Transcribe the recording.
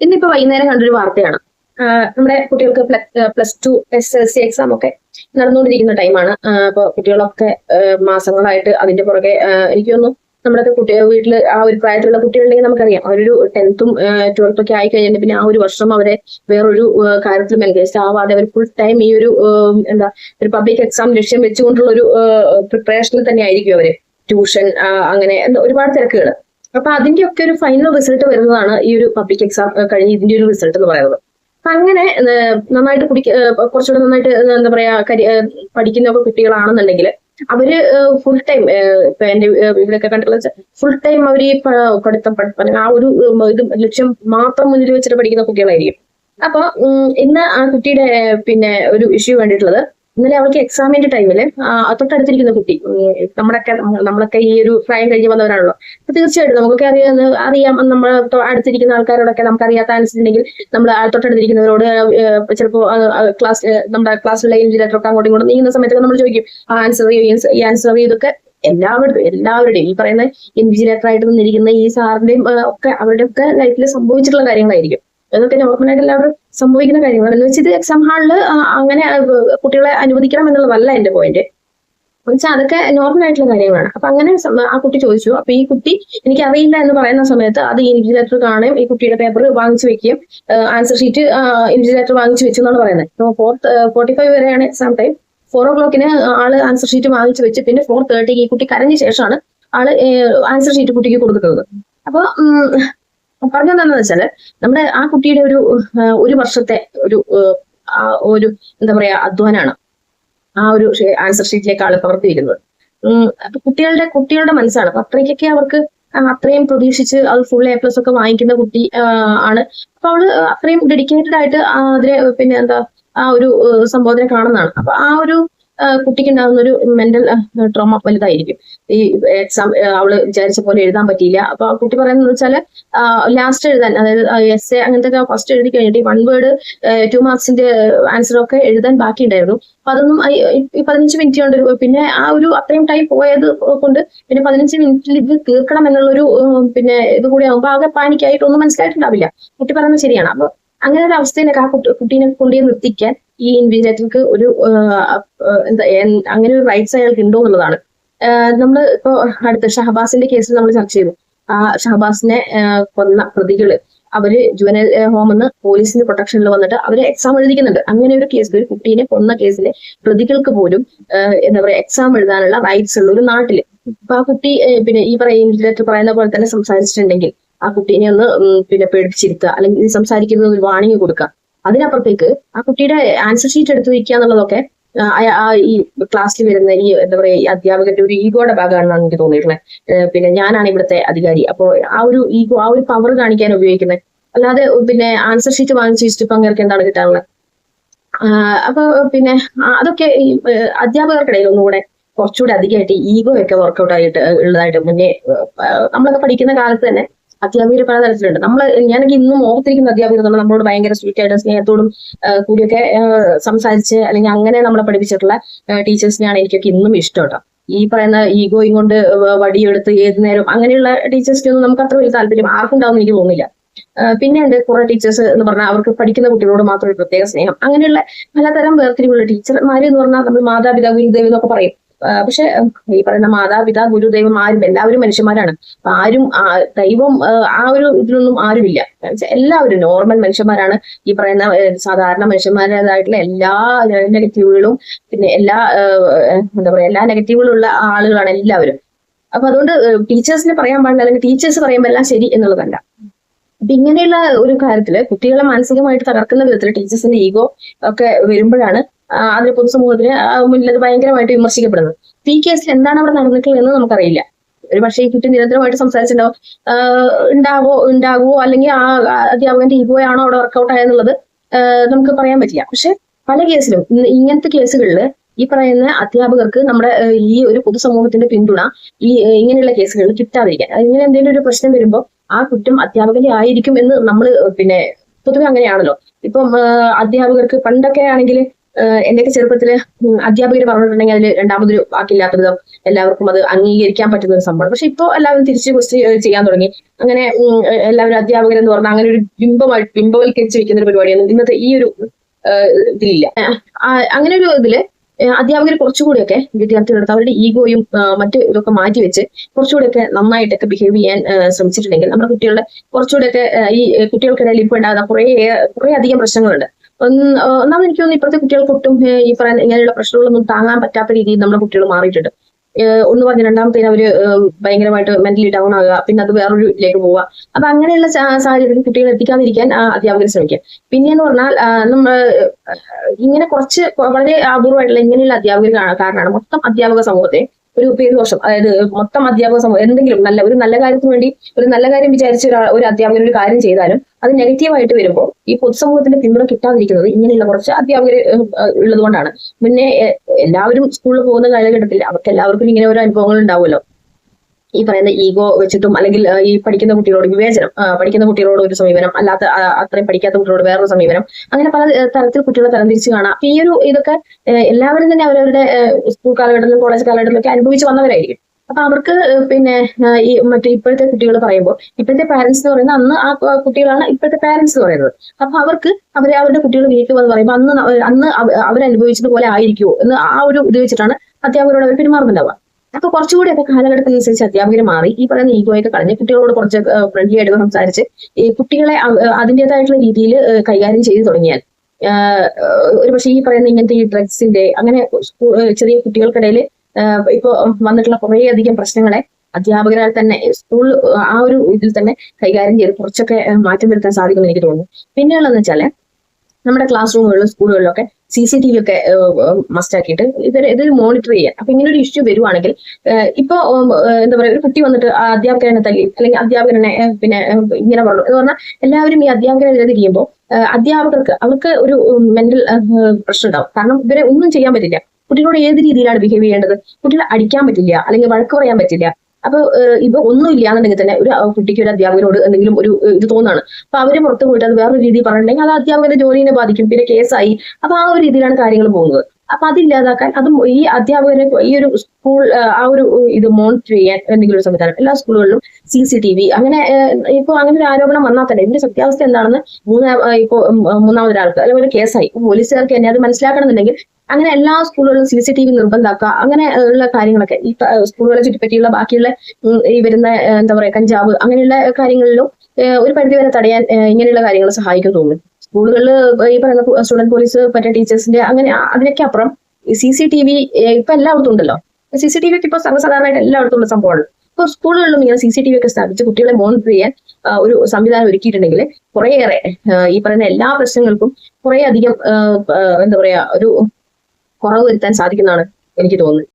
ഇന്നിപ്പോ വൈകുന്നേരം കണ്ടൊരു വാർത്തയാണ്. നമ്മുടെ കുട്ടികൾക്ക് plus two S L C exam ഒക്കെ നടന്നുകൊണ്ടിരിക്കുന്ന ടൈമാണ്. അപ്പോൾ കുട്ടികളൊക്കെ മാസങ്ങളായിട്ട് അതിന്റെ പുറകെ എനിക്ക് തോന്നുന്നു നമ്മുടെ കുട്ടി വീട്ടിൽ ആ ഒരു പ്രായത്തിലുള്ള കുട്ടികളുണ്ടെങ്കിൽ നമുക്കറിയാം. അവരൊരു ടെൻത്തും ട്വൽത്തും ഒക്കെ ആയി കഴിഞ്ഞാൽ പിന്നെ ആ ഒരു വർഷം അവരെ വേറൊരു കാര്യത്തിൽ എൻഗേജ് ആവാതെ അവർ ഫുൾ ടൈം ഈ ഒരു എന്താ ഒരു പബ്ലിക് എക്സാം ലക്ഷ്യം വെച്ചുകൊണ്ടുള്ള ഒരു പ്രിപ്പറേഷനിൽ തന്നെ ആയിരിക്കും അവർ. ട്യൂഷൻ അങ്ങനെ ഒരുപാട് തിരക്കുകൾ അപ്പൊ അതിന്റെ ഒക്കെ ഒരു ഫൈനൽ റിസൾട്ട് വരുന്നതാണ് ഈ ഒരു പബ്ലിക് എക്സാം കഴിഞ്ഞ് ഇതിന്റെ ഒരു റിസൾട്ട് എന്ന് പറയുന്നത്. അപ്പൊ അങ്ങനെ നന്നായിട്ട് കുടിക്ക കുറച്ചുകൂടെ നന്നായിട്ട് എന്താ പറയാ കരി പഠിക്കുന്ന കുട്ടികളാണെന്നുണ്ടെങ്കിൽ അവർ ഫുൾ ടൈം ഇപ്പൊ എന്റെ വീട്ടിലൊക്കെ കണ്ടിട്ടുള്ള ഫുൾ ടൈം അവർ ഈ പഠിത്തം പഠിപ്പം ആ ഒരു ഇത് ലക്ഷ്യം മാത്രം മുന്നിൽ വെച്ചിട്ട് പഠിക്കുന്ന കുട്ടികളായിരിക്കും. അപ്പൊ ഇന്ന് ആ കുട്ടിയുടെ പിന്നെ ഒരു ഇഷ്യൂ വേണ്ടിയിട്ടുള്ളത് ഇന്നലെ അവൾക്ക് എക്സാമിന്റെ ടൈമിൽ തൊട്ടടുത്തിരിക്കുന്ന കുട്ടി നമ്മളൊക്കെ നമ്മളൊക്കെ ഈ ഒരു പ്രായം കഴിഞ്ഞ് വന്നവരാണല്ലോ. അപ്പൊ തീർച്ചയായിട്ടും നമുക്കൊക്കെ അറിയാവുന്ന അറിയാം നമ്മൾ അടുത്തിരിക്കുന്ന ആൾക്കാരോടൊക്കെ നമുക്ക് അറിയാത്ത ആൻസർ ഉണ്ടെങ്കിൽ നമ്മൾ തൊട്ടടുത്തിരിക്കുന്നവരോട് ചിലപ്പോൾ ക്ലാസ് നമ്മുടെ ക്ലാസ്സിലുള്ള ഇൻജിനേറ്ററൊക്കെ അങ്ങോട്ടും ഇങ്ങോട്ടും നീങ്ങുന്ന സമയത്തൊക്കെ നമ്മൾ ചോദിക്കും ആൻസർ ഈ ആൻസർ ഇതൊക്കെ എല്ലാവരുടെയും എല്ലാവരുടെയും ഈ പറയുന്ന ഇൻവിജിലേറ്റർ ആയിട്ട് നിന്നിരിക്കുന്ന ഈ സാറിന്റെയും ഒക്കെ അവരുടെ ഒക്കെ ലൈഫിൽ സംഭവിച്ചിട്ടുള്ള കാര്യങ്ങളായിരിക്കും. അതൊക്കെ നോർമലായിട്ട് എല്ലാവരും സംഭവിക്കുന്ന കാര്യങ്ങളാണ്. എന്ന് വെച്ചാൽ ഇത് എക്സാം ഹാളിൽ അങ്ങനെ കുട്ടികളെ അനുവദിക്കണം എന്നുള്ളതല്ല എന്റെ പോയിന്റ് വെച്ചാൽ അതൊക്കെ നോർമൽ ആയിട്ടുള്ള കാര്യങ്ങളാണ്. അപ്പൊ അങ്ങനെ ആ കുട്ടി ചോദിച്ചു അപ്പൊ ഈ കുട്ടി എനിക്ക് അറിയില്ല എന്ന് പറയുന്ന സമയത്ത് അത് ഇൻവിജിലേറ്റർ കാണുകയും ഈ കുട്ടിയുടെ പേപ്പർ വാങ്ങിച്ചു വെക്കുകയും ആൻസർ ഷീറ്റ് ഇൻവിജിലേറ്റർ വാങ്ങിച്ചു വെച്ചു എന്നാണ് പറയുന്നത്. ഫോർത്ത് ഫോർട്ടി ഫൈവ് വരെയാണ് എക്സാം ടൈം ഫോർ ഓ ക്ലോക്കിന് ആൾ ആൻസർ ഷീറ്റ് വാങ്ങിച്ചു വെച്ച് പിന്നെ ഫോർ തേർട്ടിക്ക് ഈ കുട്ടി കരഞ്ഞ ശേഷമാണ് ആൾ ആൻസർ ഷീറ്റ് കുട്ടിക്ക് കൊടുക്കുന്നത്. അപ്പൊ പറഞ്ഞതെന്താണെന്ന് വെച്ചാൽ നമ്മുടെ ആ കുട്ടിയുടെ ഒരു ഒരു വർഷത്തെ ഒരു ഒരു എന്താ പറയാ അധ്വാനാണ് ആ ഒരു ആൻസർ ഷീറ്റിലേക്ക് ആൾ പകർത്തിയിരിക്കുന്നത്. അപ്പൊ കുട്ടികളുടെ കുട്ടികളുടെ മനസ്സാണ്. അപ്പൊ അത്രയ്ക്കൊക്കെ അവർക്ക് അത്രയും പ്രതീക്ഷിച്ച് അത് ഫുൾ എ പ്ലസ് ഒക്കെ വാങ്ങിക്കുന്ന കുട്ടി ആണ്. അപ്പൊ അവൾ അത്രയും ഡെഡിക്കേറ്റഡ് ആയിട്ട് അതിനെ പിന്നെ എന്താ ആ ഒരു സംബോധന കാണുന്നതാണ്. അപ്പൊ ആ ഒരു കുട്ടിക്ക് ഉണ്ടാകുന്ന ഒരു മെന്റൽ ട്രോമ വലുതായിരിക്കും. ഈ എക്സാം അവൾ വിചാരിച്ച പോലെ എഴുതാൻ പറ്റിയില്ല. അപ്പൊ കുട്ടി പറയുന്നത് വെച്ചാൽ ലാസ്റ്റ് എഴുതാൻ അതായത് എസ് എ അങ്ങനത്തെ ഫസ്റ്റ് എഴുതി കഴിഞ്ഞിട്ട് വൺ വേർഡ് ടു മാർക്സിന്റെ ആൻസർ ഒക്കെ എഴുതാൻ ബാക്കി ഉണ്ടായിരുന്നു അപ്പൊ അതൊന്നും പതിനഞ്ച് മിനിറ്റ് കൊണ്ട് പിന്നെ ആ ഒരു അത്രയും ടൈം പോയത് കൊണ്ട് പിന്നെ പതിനഞ്ച് മിനിറ്റിൽ ഇത് തീർക്കണം എന്നുള്ളൊരു പിന്നെ ഇത് കൂടി ആകുമ്പോൾ ആകെ പാനിക്കായിട്ടൊന്നും മനസ്സിലായിട്ടുണ്ടാവില്ല. കുട്ടി പറയുന്നത് ശരിയാണ്. അപ്പൊ അങ്ങനെ ഒരു അവസ്ഥയിലൊക്കെ ആ കുട്ടി കുട്ടീനെ കൊണ്ടുപോയി നിർത്തിക്കാൻ ഈ ഇൻവിജിലേറ്റർക്ക് ഒരു എന്താ അങ്ങനെ ഒരു റൈറ്റ്സ് അയാൾക്ക് ഉണ്ടോ എന്നുള്ളതാണ്. നമ്മൾ ഇപ്പോ അടുത്ത ഷഹബാസിന്റെ കേസിൽ നമ്മൾ ചർച്ച ചെയ്തു. ആ ഷഹബാസിനെ കൊന്ന പ്രതികൾ അവർ ജുവനൽ ഹോമെന്ന് പോലീസിന്റെ പ്രൊട്ടക്ഷനിൽ വന്നിട്ട് അവർ എക്സാം എഴുതിക്കുന്നുണ്ട്. അങ്ങനെ ഒരു കേസിൽ ഒരു കുട്ടീനെ കൊന്ന കേസിലെ പ്രതികൾക്ക് പോലും എന്താ പറയാ എക്സാം എഴുതാനുള്ള റൈറ്റ്സ് ഉള്ള ഒരു നാട്ടിൽ. അപ്പൊ ആ കുട്ടി പിന്നെ ഈ പറയുന്ന പോലെ തന്നെ സംസാരിച്ചിട്ടുണ്ടെങ്കിൽ ആ കുട്ടീനെ ഒന്ന് പിന്നെ പേടിപ്പിച്ചിരുത്തുക. അല്ലെങ്കിൽ സംസാരിക്കുന്നത് ഒരു വാണിംഗ് കൊടുക്കുക. അതിനപ്പുറത്തേക്ക് ആ കുട്ടിയുടെ ആൻസർ ഷീറ്റ് എടുത്ത് വയ്ക്കുക എന്നുള്ളതൊക്കെ ആ, ഈ ക്ലാസ്സിൽ വരുന്ന ഈ എന്താ പറയാ ഈ അധ്യാപകന്റെ ഒരു ഈഗോയുടെ ഭാഗമാണെന്നാണ് എനിക്ക് തോന്നിയിട്ടുള്ളത് പിന്നെ ഞാനാണ് ഇവിടുത്തെ അധികാരി. അപ്പോൾ ആ ഒരു ഈഗോ ആ ഒരു പവർ കാണിക്കാൻ ഉപയോഗിക്കുന്നത്. അല്ലാതെ പിന്നെ ആൻസർ ഷീറ്റ് വാങ്ങിച്ചു വെച്ചിട്ട് ഇപ്പൊ എന്താണ് കിട്ടാനുള്ളത്? അപ്പൊ പിന്നെ അതൊക്കെ ഈ അധ്യാപകർക്കിടയിൽ ഒന്നുകൂടെ കുറച്ചുകൂടെ അധികമായിട്ട് ഈഗോ ഒക്കെ വർക്കൗട്ട് ആയിട്ട് ഉള്ളതായിട്ട് മുന്നേ നമ്മളൊക്കെ പഠിക്കുന്ന കാലത്ത് തന്നെ അധ്യാപകർ പല തരത്തിലുണ്ട്. നമ്മൾ ഞാനൊക്കെ ഇന്നും ഓർത്തിരിക്കുന്ന അധ്യാപകർ തന്നെ നമ്മളോട് ഭയങ്കര സ്വീറ്റ് ആയിട്ട് സ്നേഹത്തോടും കൂടിയൊക്കെ സംസാരിച്ച് അല്ലെങ്കിൽ അങ്ങനെ നമ്മളെ പഠിപ്പിച്ചിട്ടുള്ള ടീച്ചേഴ്സിനെയാണ് എനിക്കൊക്കെ ഇന്നും ഇഷ്ടം കേട്ടോ. ഈ പറയുന്ന ഈഗോയും കൊണ്ട് വടിയെടുത്ത് ഏത് നേരം അങ്ങനെയുള്ള ടീച്ചേഴ്സിനൊന്നും നമുക്ക് അത്ര വലിയ താല്പര്യം ആർക്കും ഉണ്ടാവും എനിക്ക് തോന്നില്ല പിന്നെ ഉണ്ട് കുറെ ടീച്ചേഴ്സ് എന്ന് പറഞ്ഞാൽ അവർക്ക് പഠിക്കുന്ന കുട്ടികളോട് മാത്രം ഒരു പ്രത്യേക സ്നേഹം. അങ്ങനെയുള്ള പലതരം വേർതിരിവുള്ള ടീച്ചർമാര് എന്ന് പറഞ്ഞാൽ നമ്മൾ മാതാപിതാ ഗുരുദേവ് എന്നൊക്കെ പറയും. പക്ഷെ ഈ പറയുന്ന മാതാപിതാ ഗുരുദൈവം ആരും എല്ലാവരും മനുഷ്യന്മാരാണ്. ആരും ദൈവം ആ ഒരു ഇതിനൊന്നും ആരുമില്ല. എല്ലാവരും നോർമൽ മനുഷ്യന്മാരാണ്. ഈ പറയുന്ന സാധാരണ മനുഷ്യന്മാരുടേതായിട്ടുള്ള എല്ലാ നെഗറ്റീവുകളും പിന്നെ എല്ലാ എന്താ പറയാ എല്ലാ നെഗറ്റീവുകളും ഉള്ള ആളുകളാണ് എല്ലാവരും. അപ്പൊ അതുകൊണ്ട് ടീച്ചേഴ്സിന് പറയാൻ പാടില്ല അല്ലെങ്കിൽ ടീച്ചേഴ്സ് പറയുമ്പോൾ എല്ലാം ശരി എന്നുള്ളതല്ല. അപ്പൊ ഇങ്ങനെയുള്ള ഒരു കാര്യത്തിൽ കുട്ടികളെ മാനസികമായിട്ട് തകർക്കുന്ന വിധത്തിൽ ടീച്ചേഴ്സിന്റെ ഈഗോ ഒക്കെ വരുമ്പോഴാണ് അതിന് പൊതുസമൂഹത്തിന് മുന്നിൽ അത് ഭയങ്കരമായിട്ട് വിമർശിക്കപ്പെടുന്നത്. ഈ കേസിൽ എന്താണ് അവിടെ നടന്നിട്ടുള്ളത് എന്ന് നമുക്കറിയില്ല. ഒരു പക്ഷേ ഈ കുട്ടി നിരന്തരമായിട്ട് സംസാരിച്ചിട്ടുണ്ടാവും ഉണ്ടാവോ ഉണ്ടാകുവോ അല്ലെങ്കിൽ ആ അധ്യാപകന്റെ ഈഗോ ആണോ അവിടെ വർക്കൗട്ട് ആയെന്നുള്ളത് നമുക്ക് പറയാൻ പറ്റില്ല. പക്ഷെ പല കേസിലും ഇങ്ങനത്തെ കേസുകളിൽ ഈ പറയുന്ന അധ്യാപകർക്ക് നമ്മുടെ ഈ ഒരു പൊതുസമൂഹത്തിന്റെ പിന്തുണ ഈ ഇങ്ങനെയുള്ള കേസുകളിൽ കിട്ടാതിരിക്കാൻ. ഇങ്ങനെ എന്തെങ്കിലും ഒരു പ്രശ്നം വരുമ്പോൾ ആ കുറ്റം അധ്യാപകന്റെ ആയിരിക്കും എന്ന് നമ്മൾ പിന്നെ പൊതുവെ അങ്ങനെയാണല്ലോ. ഇപ്പം അധ്യാപകർക്ക് പണ്ടൊക്കെ ആണെങ്കിൽ എന്റെയൊക്കെ ചെറുപ്പത്തിൽ അധ്യാപകർ പറഞ്ഞിട്ടുണ്ടെങ്കിൽ അതിൽ രണ്ടാമതൊരു വാക്കില്ലാത്ത വിധം എല്ലാവർക്കും അത് അംഗീകരിക്കാൻ പറ്റുന്ന ഒരു സംഭവമാണ്. പക്ഷെ ഇപ്പോൾ എല്ലാവരും തിരിച്ച് ക്വസ്റ്റ്യൻ ചെയ്യാൻ തുടങ്ങി. അങ്ങനെ എല്ലാവരും എല്ലാവരും അധ്യാപകരെന്ന് പറഞ്ഞാൽ അങ്ങനെ ഒരു ബിംബമായി ബിംബവൽക്കരിച്ച് വെക്കുന്ന ഒരു പരിപാടിയാണ് ഇന്നത്തെ ഈ ഒരു ഇതിലില്ല. അങ്ങനെ ഒരു ഇതിൽ അധ്യാപകർ കുറച്ചുകൂടിയൊക്കെ വിദ്യാർത്ഥികളെടുത്ത് അവരുടെ ഈഗോയും മറ്റു ഇതൊക്കെ മാറ്റിവെച്ച് കുറച്ചുകൂടിയൊക്കെ നന്നായിട്ടൊക്കെ ബിഹേവ് ചെയ്യാൻ ശ്രമിച്ചിട്ടുണ്ടെങ്കിൽ നമ്മുടെ കുട്ടികളുടെ കുറച്ചുകൂടിയൊക്കെ ഈ കുട്ടികൾക്കിടയിൽ ഇപ്പോൾ ഉണ്ടാകുന്ന കുറേ കുറേ അധികം പ്രശ്നങ്ങളുണ്ട്. ഒന്ന് ഒന്നാമത് എനിക്ക് തോന്നുന്നു ഇപ്പോഴത്തെ കുട്ടികൾക്ക് ഒട്ടും ഈ പറയുന്ന ഇങ്ങനെയുള്ള പ്രശ്നങ്ങളൊന്നും താങ്ങാൻ പറ്റാത്ത രീതിയിൽ നമ്മുടെ കുട്ടികൾ മാറിയിട്ടുണ്ട്. ഒന്ന് പറഞ്ഞ് രണ്ടാമത്തേന് അവർ ഭയങ്കരമായിട്ട് മെന്റലി ഡൗൺ ആകുക പിന്നെ അത് വേറൊരു ഇതിലേക്ക് പോവുക. അപ്പൊ അങ്ങനെയുള്ള സാഹചര്യത്തിൽ കുട്ടികളെ എത്തിക്കാതിരിക്കാൻ അധ്യാപകർ ശ്രമിക്കുക. പിന്നെയെന്ന് പറഞ്ഞാൽ നമ്മൾ ഇങ്ങനെ കുറച്ച് വളരെ അപൂർവമായിട്ടുള്ള ഇങ്ങനെയുള്ള അധ്യാപകർ കാരണമാണ് മൊത്തം അധ്യാപക സമൂഹത്തെ ഒരു പേരുദോഷം അതായത് മൊത്തം അധ്യാപക സമൂഹം എന്തെങ്കിലും നല്ല ഒരു നല്ല കാര്യത്തിന് വേണ്ടി ഒരു നല്ല കാര്യം വിചാരിച്ച ഒരു അധ്യാപകൻ ഒരു കാര്യം ചെയ്താലും അത് നെഗറ്റീവായിട്ട് വരുമ്പോൾ ഈ പൊതുസമൂഹത്തിന്റെ പിന്തുണ കിട്ടാതിരിക്കുന്നത് ഇങ്ങനെയുള്ള കുറച്ച് അധ്യാപകർ ഉള്ളതുകൊണ്ടാണ്. പിന്നെ എല്ലാവരും സ്കൂളിൽ പോകുന്ന കാലഘട്ടത്തിൽ അവർക്ക് എല്ലാവർക്കും ഇങ്ങനെ ഓരോ അനുഭവങ്ങൾ ഉണ്ടാവുമല്ലോ. ഈ പറയുന്ന ഈഗോ വെച്ചിട്ടും അല്ലെങ്കിൽ ഈ പഠിക്കുന്ന കുട്ടികളോട് വിവേചനം പഠിക്കുന്ന കുട്ടികളോട് ഒരു സമീപനം അല്ലാത്ത അത്രയും പഠിക്കാത്ത കുട്ടികളോട് വേറൊരു സമീപനം. അങ്ങനെ പല തരത്തിൽ കുട്ടികളെ തരംതിരിച്ച് കാണാം. അപ്പൊ ഈ ഒരു ഇതൊക്കെ എല്ലാവരും തന്നെ അവരവരുടെ സ്കൂൾ കാലഘട്ടത്തിലും കോളേജ് കാലഘട്ടത്തിലൊക്കെ അനുഭവിച്ച് വന്നവരായിരിക്കും. അപ്പൊ അവർക്ക് പിന്നെ ഈ മറ്റേ ഇപ്പോഴത്തെ കുട്ടികൾ പറയുമ്പോൾ ഇപ്പോഴത്തെ പാരന്റ്സ് എന്ന് പറയുന്നത് അന്ന് ആ കുട്ടികളാണ് ഇപ്പോഴത്തെ പാരന്റ്സ് എന്ന് പറയുന്നത്. അപ്പൊ അവർക്ക് അവരെ അവരുടെ കുട്ടികൾ വീട്ടിൽ വന്ന് പറയുമ്പോൾ അന്ന് അന്ന് അവരനുഭവിച്ചത് അവരനുഭവിച്ചതുപോലെ ആയിരിക്കുമോ എന്ന് ആ ഒരു ഇത് വെച്ചിട്ടാണ് അധ്യാപകരോട് അവർ പെരുമാറുന്നുണ്ടാവുക. അപ്പൊ കുറച്ചുകൂടി ഒക്കെ കാലഘട്ടത്തിനനുസരിച്ച് അധ്യാപകർ മാറി. ഈ പറയുന്ന ഈഗോയൊക്കെ കളഞ്ഞ് കുട്ടികളോട് കുറച്ച് ഫ്രണ്ട്ലി ആയിട്ട് സംസാരിച്ച് ഈ കുട്ടികളെ അതിന്റെതായിട്ടുള്ള രീതിയിൽ കൈകാര്യം ചെയ്തു തുടങ്ങിയാൽ ഒരു പക്ഷേ ഈ പറയുന്ന ഇങ്ങനത്തെ ഈ ഡ്രഗ്സിന്റെ അങ്ങനെ ചെറിയ കുട്ടികൾക്കിടയിൽ ഇപ്പൊ വന്നിട്ടുള്ള കുറേ അധികം പ്രശ്നങ്ങളെ അധ്യാപകരാൽ തന്നെ സ്കൂൾ ആ ഒരു ഇതിൽ തന്നെ കൈകാര്യം ചെയ്ത് കുറച്ചൊക്കെ മാറ്റം വരുത്താൻ സാധിക്കുമെന്ന് എനിക്ക് തോന്നുന്നു. പിന്നെയുള്ളതെന്ന് വെച്ചാൽ നമ്മുടെ ക്ലാസ് റൂമുകളിലും സ്കൂളുകളിലൊക്കെ സി സി ടി വി ഒക്കെ മസ്റ്റ് ആക്കിയിട്ട് ഇവർ ഇത് മോണിറ്റർ ചെയ്യാൻ അപ്പൊ ഇങ്ങനെ ഒരു ഇഷ്യൂ വരുവാണെങ്കിൽ ഇപ്പൊ എന്താ പറയുക ഒരു കുട്ടി വന്നിട്ട് അധ്യാപകനെ തല്ലി അല്ലെങ്കിൽ അധ്യാപകനെ പിന്നെ ഇങ്ങനെ പറഞ്ഞു. എന്ന് പറഞ്ഞാൽ എല്ലാവരും ഈ അധ്യാപകരെ എഴുതിയിരിക്കുമ്പോൾ അധ്യാപകർക്ക് അവർക്ക് ഒരു മെന്റൽ പ്രശ്നം ഉണ്ടാവും കാരണം ഇവരെ ഒന്നും ചെയ്യാൻ പറ്റില്ല. കുട്ടികളോട് ഏത് രീതിയിലാണ് ബിഹേവ് ചെയ്യേണ്ടത്? കുട്ടികളെ അടിക്കാൻ പറ്റില്ല അല്ലെങ്കിൽ വഴക്ക് പറയാൻ പറ്റില്ല. അപ്പൊ ഇപ്പൊ ഒന്നും ഇല്ലാന്നുണ്ടെങ്കിൽ തന്നെ ഒരു കുട്ടിക്ക് ഒരു അധ്യാപകനോട് എന്തെങ്കിലും ഒരു ഇത് തോന്നാണ്. അപ്പൊ അവർ പുറത്ത് പോയിട്ട് അത് വേറൊരു രീതിയിൽ പറഞ്ഞിട്ടുണ്ടെങ്കിൽ അത് അധ്യാപകന്റെ ജോലിനെ ബാധിക്കും. പിന്നെ കേസായി. അപ്പൊ ആ ഒരു രീതിയിലാണ് കാര്യങ്ങൾ പോകുന്നത്. അപ്പൊ അതില്ലാതാക്കാൻ അതും ഈ അധ്യാപകരെ ഈ ഒരു സ്കൂൾ ആ ഒരു ഇത് മോണിറ്റർ ചെയ്യാൻ എന്തെങ്കിലും ഒരു സംവിധാനം. എല്ലാ സ്കൂളുകളിലും സി സി ടി വി അങ്ങനെ ഇപ്പൊ അങ്ങനെ ഒരു ആരോപണം വന്നാൽ തന്നെ ഇതിന്റെ സത്യാവസ്ഥ എന്താണെന്ന് മൂന്നാ ഏഹ്, ഇപ്പൊ ഉം, മൂന്നാമതൊരാൾക്ക് ഒരു കേസായി. പോലീസുകാർക്ക് എന്നെ അത് മനസ്സിലാക്കണമെന്നുണ്ടെങ്കിൽ അങ്ങനെ എല്ലാ സ്കൂളുകളിലും സി സി ടി വി നിർബന്ധമാക്കുക അങ്ങനെ ഉള്ള കാര്യങ്ങളൊക്കെ ഈ സ്കൂളുകളെ ചുറ്റിപ്പറ്റിയുള്ള ബാക്കിയുള്ള ഈ വരുന്ന എന്താ പറയുക കഞ്ചാവ് അങ്ങനെയുള്ള കാര്യങ്ങളിലും ഒരു പരിധിവരെ തടയാൻ ഇങ്ങനെയുള്ള കാര്യങ്ങൾ സഹായിക്കും തോന്നുന്നു. സ്കൂളുകളിൽ ഈ പറയുന്ന സ്റ്റുഡന്റ് പോലീസ് മറ്റേ ടീച്ചേഴ്സിന്റെ അങ്ങനെ അതിനൊക്കെ അപ്പുറം സി സി ടി വി ഇപ്പൊ എല്ലായിടത്തും ഉണ്ടല്ലോ. സി സി ടി വി ഇപ്പൊ സർവസാധാരണമായിട്ട് എല്ലായിടത്തും ഉള്ള സംഭവമാണ്. ഇപ്പൊ സ്കൂളുകളിലും ഇങ്ങനെ സി സി ടി വി ഒക്കെ സ്ഥാപിച്ച് കുട്ടികളെ മോണിറ്റർ ചെയ്യാൻ ഒരു സംവിധാനം ഒരുക്കിയിട്ടുണ്ടെങ്കിൽ കുറേയേറെ ഈ പറയുന്ന എല്ലാ പ്രശ്നങ്ങൾക്കും കുറേ അധികം എന്താ പറയാ ഒരു കുറവ് വരുത്താൻ സാധിക്കുന്നതാണ് എനിക്ക് തോന്നുന്നത്.